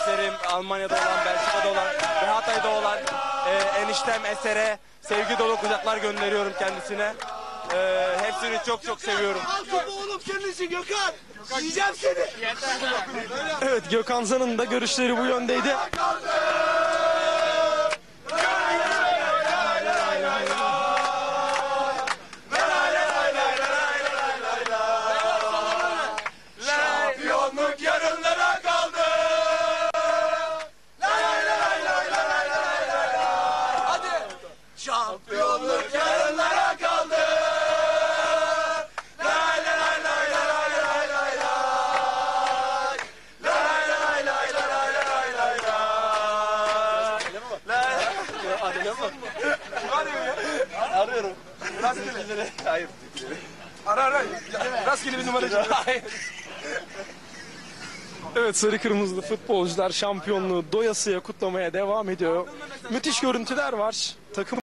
kardeşlerim, Almanya'da olan, Belçika'da olan ve Hatay'da olan e, eniştem Eser'e sevgi dolu kucaklar gönderiyorum kendisine. E, hepsini çok çok seviyorum. Al topu oğlum senin için Gökhan. Yiyeceğim seni. Evet Gökhan Zan'ın da görüşleri bu yöndeydi. Şampiyonluk yarınlara kaldı. Lay lay lay lay lay lay lay lay. Lay lay lay lay lay lay lay lay. Arıyorum. Rastgele. Hayır. Ara ara. Rastgele bir. Hayır. Evet sarı kırmızılı futbolcular şampiyonluğu doyasıya kutlamaya devam ediyor. Müthiş görüntüler var. Takım